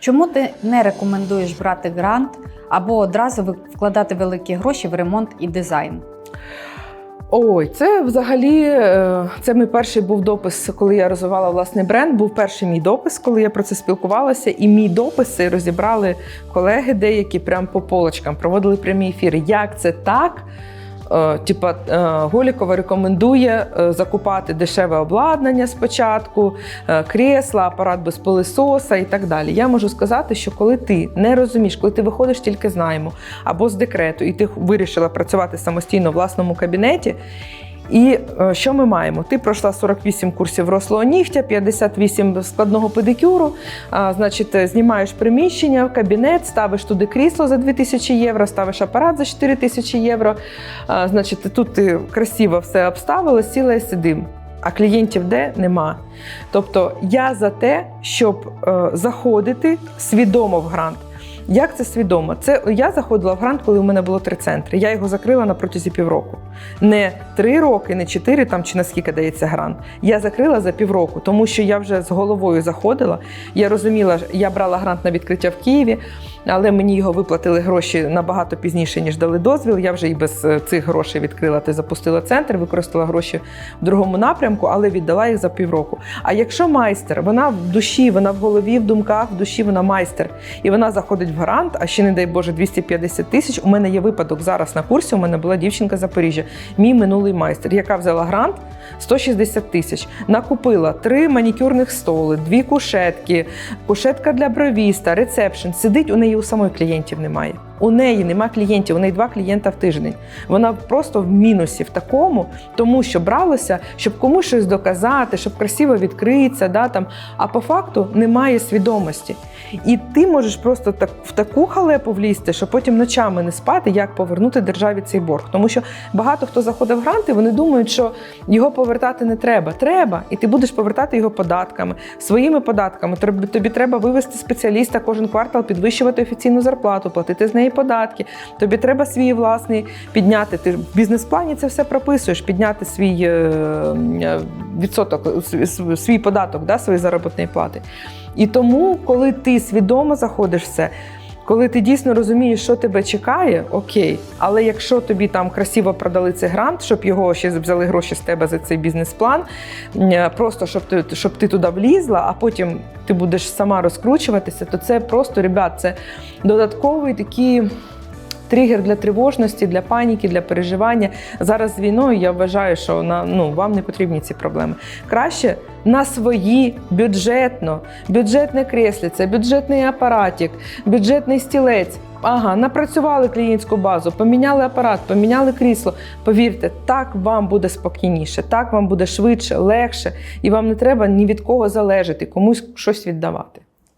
Чому ти не рекомендуєш брати грант або одразу вкладати великі гроші в ремонт і дизайн? Ой, це взагалі е, це мій перший був допис, коли я розвивала власний бренд. Був перший мій допис, коли я про це спілкувалася. І мій допис цей розібрали колеги деякі прям по полочкам, проводили прямі ефіри. Як це так? Е, Типа е, Голікова рекомендує е, закупати дешеве обладнання спочатку, кресла, апарат без пилисоса і так далі. Я можу сказати, що коли ти не розумієш, коли ти виходиш тільки з найму або з декрету, і ти вирішила працювати самостійно в власному кабінеті. І е, що ми маємо? Ти пройшла 48 курсів рослого нігтя, 58 складного педикюру. А, значить, е, знімаєш приміщення, кабінет, ставиш туди крісло за 2000 євро, ставиш апарат за 4000 євро. А, значить, тут ти красиво все обставила, сіла і сидим. А клієнтів де нема. Тобто я за те, щоб е, заходити свідомо в грант. Як це свідомо? Це я заходила в грант, коли у мене було три центри. Я його закрила на протязі півроку. Не три роки, не чотири там чи наскільки дається грант. Я закрила за півроку, тому що я вже з головою заходила. Я розуміла, я брала грант на відкриття в Києві, але мені його виплатили гроші набагато пізніше, ніж дали дозвіл. Я вже і без е, цих грошей відкрила та запустила центр, використала гроші в другому напрямку, але віддала їх за півроку. А якщо майстер, вона в душі, вона в голові, в думках, в душі вона майстер, і вона заходить в грант, а ще не дай Боже 250 тисяч. У мене є випадок зараз на курсі. У мене була дівчинка Запоріжжя, мій минулий майстер, яка взяла грант 160 тисяч, накупила три манікюрних столи, дві кушетки, кушетка для бровіста, рецепшн. Сидить у неї у самої клієнтів немає. У неї нема клієнтів, у неї два клієнта в тиждень. Вона просто в мінусі в такому, тому що бралося, щоб комусь щось доказати, щоб красиво відкритися, да, там, а по факту немає свідомості. І ти можеш просто так в таку халепу влізти, що потім ночами не спати, як повернути державі цей борг. Тому що багато хто заходить в гранти, вони думають, що його повертати не треба. Треба, і ти будеш повертати його податками, своїми податками. Тобі треба вивести спеціаліста кожен квартал, підвищувати офіційну зарплату, платити з неї податки. Тобі треба свій власний підняти. Ти в бізнес-плані це все прописуєш, підняти свій е, е, відсоток, свій податок, да, своєї заробітної плати. І тому, коли ти свідомо заходиш в це, коли ти дійсно розумієш, що тебе чекає, окей. Але якщо тобі там красиво продали цей грант, щоб його ще взяли гроші з тебе за цей бізнес-план, е, просто щоб ти, щоб ти туди влізла, а потім ти будеш сама розкручуватися, то це просто, ребят, це додатковий такий. Тригер для тривожності, для паніки, для переживання. Зараз з війною я вважаю, що на, ну, вам не потрібні ці проблеми. Краще на свої бюджетно, бюджетне кресліце, бюджетний апаратик, бюджетний стілець. Ага, напрацювали клієнтську базу, поміняли апарат, поміняли крісло. Повірте, так вам буде спокійніше, так вам буде швидше, легше, і вам не треба ні від кого залежати, комусь щось віддавати.